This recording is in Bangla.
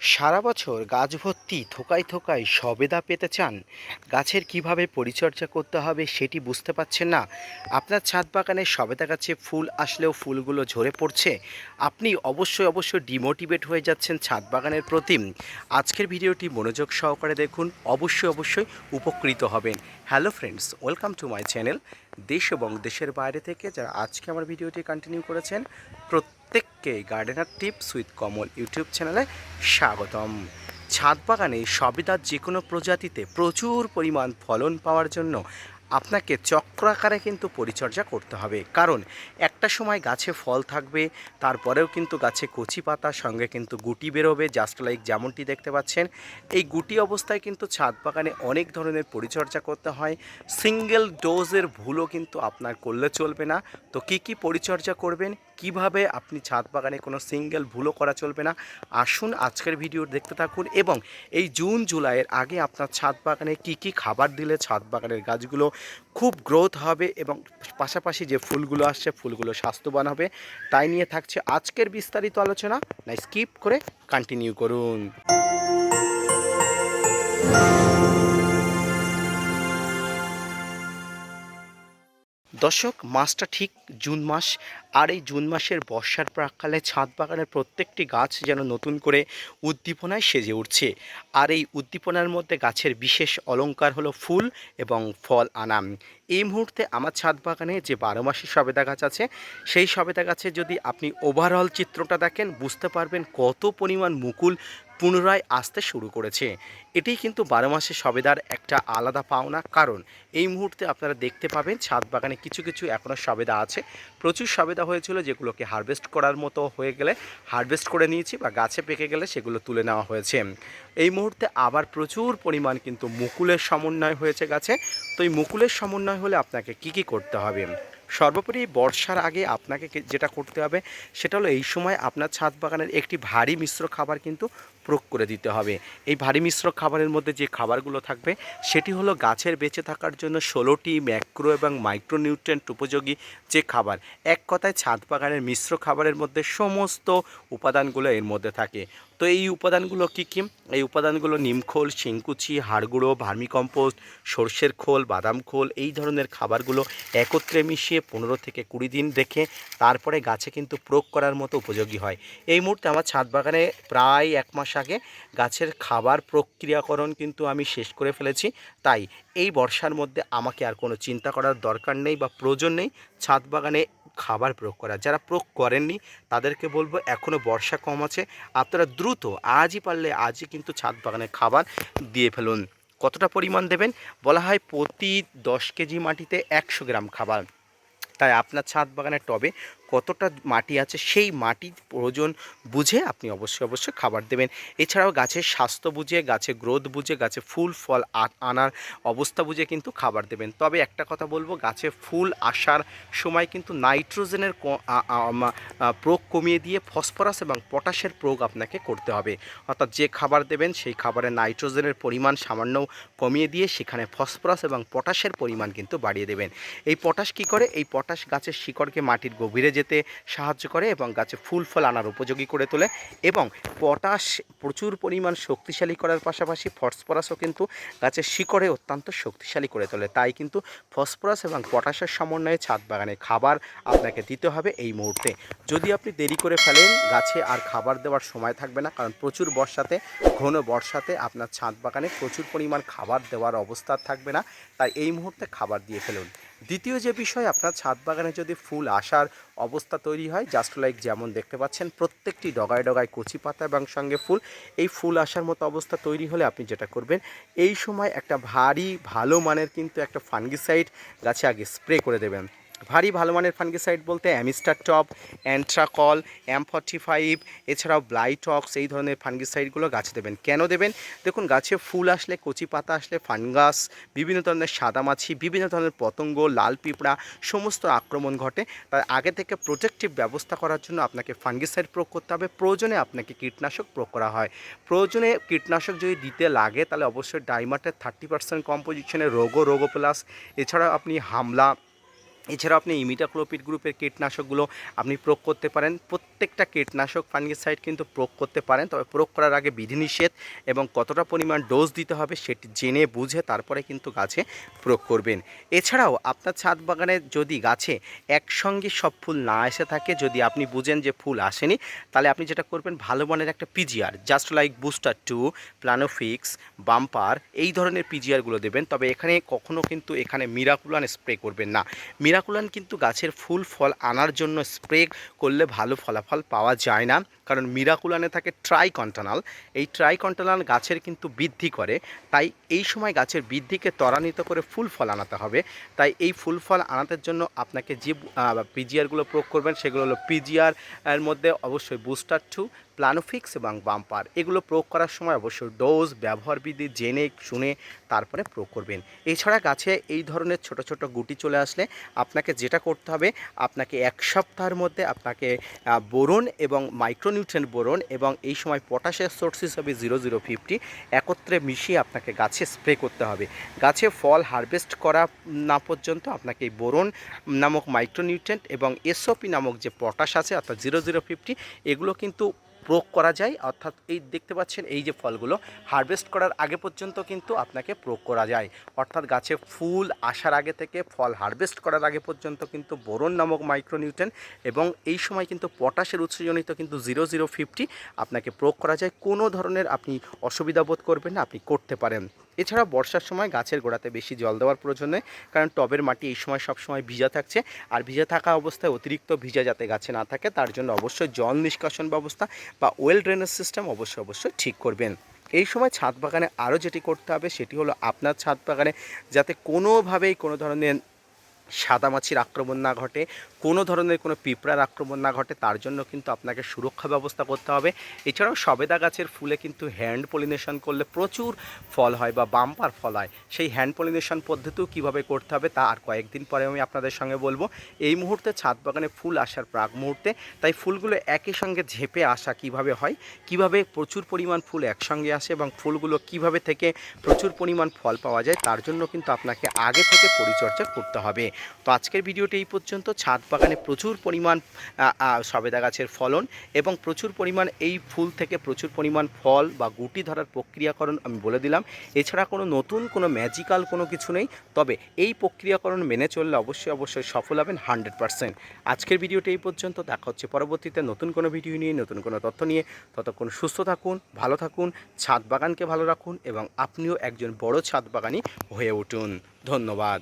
সারা বছর গাছ ভর্তি থোকায় থোকায় সবেদা পেতে চান? গাছের কীভাবে পরিচর্যা করতে হবে সেটি বুঝতে পারছেন না? আপনার ছাদ বাগানে সবেদা গাছে ফুল আসলেও ফুলগুলো ঝরে পড়ছে। আপনি অবশ্যই অবশ্যই ডিমোটিভেট হয়ে যাচ্ছেন ছাদ বাগানের প্রতি। আজকের ভিডিওটি মনোযোগ সহকারে দেখুন। অবশ্যই অবশ্যই উপকৃত হবেন। Hello friends, welcome to my channel. দেশ এবং দেশের বাইরে থেকে যারা আজকে আমার ভিডিওটি কন্টিনিউ করেছেন প্রত্যেককে gardener tips with Kamal YouTube চ্যানেলে স্বাগতম। ছাদ বাগানে সবেদার যে কোনো প্রজাতিতে প্রচুর পরিমাণ ফলন পাওয়ার জন্য আপনাকে চক্রাকারে কিন্তু পরিচর্যা করতে হবে। কারণ একটা সময় গাছে ফল থাকবে, তারপরেও কিন্তু গাছে কচি পাতার সঙ্গে কিন্তু গুটি বেরোবে জাস্ট লাইক যেমনটি দেখতে পাচ্ছেন। এই গুটি অবস্থায় কিন্তু ছাদ বাগানে অনেক ধরনের পরিচর্যা করতে হয়। সিঙ্গেল ডোজের ভুলও কিন্তু আপনার করলে চলবে না। তো কি কি পরিচর্যা করবেন? কীভাবে আপনি ছাদ বাগানে কোনো সিঙ্গেল ভুলও করা চলবে না? আসুন আজকের ভিডিও দেখতে থাকুন এবং এই জুন, জুলাইয়ের আগে আপনার ছাদ বাগানে কি কি খাবার দিলে ছাদ বাগানের গাছগুলো খুব গ্রোথ হবে এবং পাশাপাশি যে ফুলগুলো আসছে, ফুলগুলো স্বাস্থ্যবান হবে। তাই নিয়ে থাকছে আজকের বিস্তারিত আলোচনা। না স্কিপ করে কন্টিনিউ করুন। দর্শক মাসটা ঠিক জুন মাস আর এই জুন মাসের বর্ষার প্রাককালে ছাদ বাগানের প্রত্যেকটি গাছ যেন নতুন করে উদ্দীপনায় সেজে উঠছে। আর এই উদ্দীপনার মধ্যে গাছের বিশেষ অলঙ্কার হলো ফুল এবং ফল আনাম। এই মুহূর্তে আমার ছাদ বাগানে যে বারো মাসি সবেদা গাছ আছে, সেই সবেদা গাছে যদি আপনি ওভারঅল চিত্রটা দেখেন, বুঝতে পারবেন কত পরিমাণ মুকুল পুনরায় আসতে শুরু করেছে। এটি কিন্তু বারো মাসে সবেদার একটা আলাদা পাওনা কারণ। এই মুহূর্তে আপনারা দেখতে পাবেন ছাদ বাগানে কিছু কিছু এখনও সবেদা আছে। প্রচুর সবেদা হয়েছিল যেগুলোকে হারভেস্ট করার মতো হয়ে গেলে, হারভেস্ট করে নিয়েছি বা গাছে পেকে গেলে সেগুলো তুলে নেওয়া হয়েছে। এই মুহূর্তে আবার প্রচুর পরিমাণ কিন্তু মুকুলের সমন্বয় হয়েছে গাছে। তো এই মুকুলের সমন্বয় হলে আপনাকে কি কি করতে হবে? সর্বোপরি বর্ষার আগে আপনাকে যেটা করতে হবে, সেটা হলো এই সময় আপনার ছাদ বাগানের একটি ভারী মিশ্র খাবার কিন্তু প্রয়োগ করে দিতে হবে। এই ভারী মিশ্র খাবারের মধ্যে যে খাবারগুলো থাকবে, সেটি হলো গাছের বেঁচে থাকার জন্য ষোলোটি ম্যাক্রো এবং মাইক্রোনিউট্রেন্ট উপযোগী যে খাবার। এক কথায় ছাদ বাগানের মিশ্র খাবারের মধ্যে সমস্ত উপাদানগুলো এর মধ্যে থাকে। তো এই উপাদানগুলো কী কী? এই উপাদানগুলো নিমখোল, শিংকুচি, হাড়গুঁড়ো, ভার্মিকম্পোস্ট, সর্ষের খোল, বাদাম খোল, এই ধরনের খাবারগুলো একত্রে মিশিয়ে পনেরো থেকে কুড়ি দিন রেখে তারপরে গাছে কিন্তু প্রয়োগ করার মতো উপযোগী হয়। এই মুহূর্তে আমার ছাদ বাগানে প্রায় এক মাস আগে গাছের খাবার প্রক্রিয়াকরণ কিন্তু আমি শেষ করে ফেলেছি। তাই এই বর্ষার মধ্যে আমাকে আর কোনো চিন্তা করার দরকার নেই বা প্রয়োজন নেই ছাদ বাগানে খাবার প্রয়োগ করা। যারা প্রয়োগ করেননি তাদেরকে বলব এখনও বর্ষা কম আছে। আপনারা দ্রুত আজই পারলে আজই কিন্তু ছাদ বাগানে খাবার দিয়ে ফেলুন। কতটা পরিমাণ দেবেন? বলা হয় প্রতি দশ কেজি মাটিতে একশো গ্রাম খাবার। তাই আপনার ছাদ বাগানের টবে কতটা মাটি আছে, সেই মাটির প্রয়োজন বুঝে আপনি অবশ্যই অবশ্যই খাবার দেবেন। এছাড়াও গাছের স্বাস্থ্য বুঝে গাছে গ্রোথ বুঝে, গাছে ফুল, ফল আনার অবস্থা বুঝে কিন্তু খাবার দেবেন। তবে একটা কথা বলব, গাছে ফুল আসার সময় কিন্তু নাইট্রোজেনের প্রয়োগ কমিয়ে দিয়ে ফসফরাস এবং পটাশের প্রয়োগ আপনাকে করতে হবে। অর্থাৎ যে খাবার দেবেন, সেই খাবারে নাইট্রোজেনের পরিমাণ সামান্য কমিয়ে দিয়ে সেখানে ফসফরাস এবং পটাশের পরিমাণ কিন্তু বাড়িয়ে দেবেন। এই পটাশ কি করে? এই পটাশ গাছের শিকড়কে মাটির গভীরে যেতে সাহায্য করে এবং গাছে ফুল ফল আনার উপযোগী করে তোলে এবং পটাশ প্রচুর পরিমাণ শক্তিশালী করার পাশাপাশি ফসফরাসও কিন্তু গাছের শিকড়ে অত্যন্ত শক্তিশালী করে তোলে। তাই কিন্তু ফসফরাস এবং পটাশের সমন্বয়ে ছাদ বাগানে খাবার আপনাকে দিতে হবে এই মুহূর্তে। যদি আপনি দেরি করে ফেলেন, গাছে আর খাবার দেওয়ার সময় থাকবে না কারণ প্রচুর বর্ষাতে, ঘন বর্ষাতে আপনার ছাদ বাগানে প্রচুর পরিমাণ খাবার দেওয়ার অবস্থা থাকবে না। তাই এই মুহূর্তে খাবার দিয়ে ফেলুন। দ্বিতীয় যে বিষয়, আপনার ছাদ বাগানে যদি ফুল আসার অবস্থা তৈরি হয় জাস্ট লাইক যেমন দেখতে পাচ্ছেন, প্রত্যেকটি ডগায় ডগায় কচি পাতা এবং সঙ্গে ফুল, এই ফুল আসার মতো অবস্থা তৈরি হলে আপনি যেটা করবেন, এই সময় একটা ভারী, ভালো মানের কিন্তু একটা ফাঙ্গিসাইড গাছে আগে স্প্রে করে দেবেন। ভারী ভালো মানের ফাঙ্গিসাইড বলতে Amistar Top Antracol M forty five এছাড়াও ব্লাইটক্স এই ধরনের ফাঙ্গিসাইডগুলো গাছে দেবেন। কেন দেবেন? দেখুন, গাছে ফুল আসলে, কচি পাতা আসলে ফাঙ্গাস বিভিন্ন ধরনের সাদামাছি, বিভিন্ন ধরনের পতঙ্গ, লাল পিঁপড়া, সমস্ত আক্রমণ ঘটে। তাই আগে থেকে প্রোটেক্টিভ ব্যবস্থা করার জন্য আপনাকে ফাঙ্গিসাইড প্রয়োগ করতে হবে। প্রয়োজনে আপনাকে কীটনাশক প্রয়োগ করা হয়। প্রয়োজনে কীটনাশক যদি দিতে লাগে, তাহলে অবশ্যই ডাইমাটের থার্টি পার্সেন্ট কম্পোজিশনে রোগো রোগো প্লাস এছাড়াও আপনি হামলা এছাড়াও আপনি ইমিটাক্লোপিড গ্রুপের কীটনাশকগুলো আপনি প্রয়োগ করতে পারেন। প্রত্যেকটা কীটনাশক ফাঙ্গিসাইড কিন্তু প্রয়োগ করতে পারেন, তবে প্রয়োগ করার আগে বিধিনিষেধ এবং কতটা পরিমাণ ডোজ দিতে হবে সেটি জেনে, বুঝে তারপরে কিন্তু গাছে প্রয়োগ করবেন। এছাড়াও আপনার ছাদ বাগানে যদি গাছে একসঙ্গে সব ফুল না এসে থাকে, যদি আপনি বুঝেন যে ফুল আসেনি, তাহলে আপনি যেটা করবেন, ভালো মানের একটা PGR just like booster two Planofix Bumper এই ধরনের পিজিআরগুলো দেবেন। তবে এখানে কখনও কিন্তু এখানে মিরাকুলান স্প্রে করবেন না। মিরাকুলান কিন্তু গাছের ফুল, ফল আনার জন্য স্প্রে করলে ভালো ফলাফল পাওয়া যায় না। কারণ মিরাকুলানে থাকে ট্রাইকন্টানাল। এই ট্রাইকন্টানাল গাছের কিন্তু বৃদ্ধি করে। তাই এই সময় গাছের বৃদ্ধিকে ত্বরান্বিত করে ফুল ফল আনাতে হবে। তাই এই ফুল ফল আনাতের জন্য আপনাকে যে পিজিআরগুলো প্রয়োগ করবেন সেগুলো হলো পিজিআর, এর মধ্যে অবশ্যই বুস্টার টু প্লানোফিক্স এবং বাম্পার। এগুলো প্রয়োগ করার সময় অবশ্যই ডোজ ব্যবহার বিধি জেনে, শুনে তারপরে প্রয়োগ করবেন। এছাড়া গাছে এই ধরনের ছোট ছোট গুটি চলে আসলে আপনাকে যেটা করতে হবে, আপনাকে এক সপ্তাহের মধ্যে আপনাকে বোরন এবং মাইক্রোনিউট্রেন্ট বোরন এবং এই সময় পটাশের সোর্স হিসাবে জিরো জিরো ফিফটি একত্রে মিশিয়ে আপনাকে গাছে স্প্রে করতে হবে। গাছে ফল হারভেস্ট করা না পর্যন্ত আপনাকে এই বোরন নামক মাইক্রোনিউট্রেন্ট এবং এসওপি নামক যে পটাশ আছে, অর্থাৎ জিরো জিরো ফিফটি, এগুলো কিন্তু প্রয়োগ করা যায়, অর্থাৎ এই দেখতে পাচ্ছেন এই যে ফলগুলো হারভেস্ট করার আগে পর্যন্ত কিন্তু আপনাকে প্রয়োগ করা যায়। অর্থাৎ গাছে ফুল আসার আগে থেকে, ফল হারভেস্ট করার আগে পর্যন্ত কিন্তু বোরন নামক মাইক্রোনিউট্রেন এবং এই সময় কিন্তু পটাশের উৎসজনিত কিন্তু জিরো জিরো ফিফটি আপনাকে প্রয়োগ করা যায়। কোনো ধরনের আপনি অসুবিধা বোধ করবেন না, আপনি করতে পারেন। এছাড়া বর্ষার সময় গাছের গোড়াতে বেশি জল দেওয়ার প্রয়োজন নেই, কারণ টবের মাটি এই সময় সব সময় ভিজা থাকছে। আর ভিজা থাকা অবস্থায় অতিরিক্ত ভিজা যাতে গাছে না থাকে, তার জন্য অবশ্যই জল নিষ্কাশন ব্যবস্থা বা ওয়েল ড্রেনেজ সিস্টেম অবশ্যই অবশ্যই ঠিক করবেন। এই সময় ছাদ বাগানে আরও যেটি করতে হবে, সেটি হলো আপনার ছাদ বাগানে যাতে কোনোভাবেই কোনো ধরনের সাদামাছির আক্রমণ না ঘটে, কোনো ধরনের কোনো পিঁপড়ার আক্রমণ না ঘটে, তার জন্য কিন্তু আপনাকে সুরক্ষা ব্যবস্থা করতে হবে। এছাড়াও সবেদা গাছের ফুলে কিন্তু হ্যান্ড পলিনেশন করলে প্রচুর ফল হয় বা বাম্পার ফল হয়। সেই হ্যান্ড পলিনেশন পদ্ধতিও কীভাবে করতে হবে তা আর কয়েকদিন পরে আমি আপনাদের সঙ্গে বলব। এই মুহূর্তে ছাদ বাগানে ফুল আসার প্রাক মুহূর্তে, তাই ফুলগুলো একই সঙ্গে ঝেপে আসা কীভাবে হয়, কীভাবে প্রচুর পরিমাণ ফুল একসঙ্গে আসে এবং ফুলগুলো কীভাবে থেকে প্রচুর পরিমাণ ফল পাওয়া যায়, তার জন্য কিন্তু আপনাকে আগে থেকে পরিচর্যা করতে হবে। তো আজকের ভিডিওটি এই পর্যন্ত। ছাদ বাগানে প্রচুর পরিমাণ সবেদা গাছের ফলন এবং প্রচুর পরিমাণ এই ফুল থেকে প্রচুর পরিমাণ ফল বা গুটি ধরার প্রক্রিয়াকরণ আমি বলে দিলাম। এছাড়া কোনো নতুন, কোনো ম্যাজিক্যাল কোনো কিছু নেই। তবে এই প্রক্রিয়াকরণ মেনে চললে অবশ্যই অবশ্যই সফল হবেন হান্ড্রেড পারসেন্ট। আজকের ভিডিওটি এই পর্যন্ত। দেখা হচ্ছে পরবর্তীতে নতুন কোনো ভিডিও নিয়ে, নতুন কোনো তথ্য নিয়ে। ততক্ষণ সুস্থ থাকুন, ভালো থাকুন, ছাদ বাগানকে ভালো রাখুন এবং আপনিও একজন বড় ছাদ বাগানি হয়ে উঠুন। ধন্যবাদ।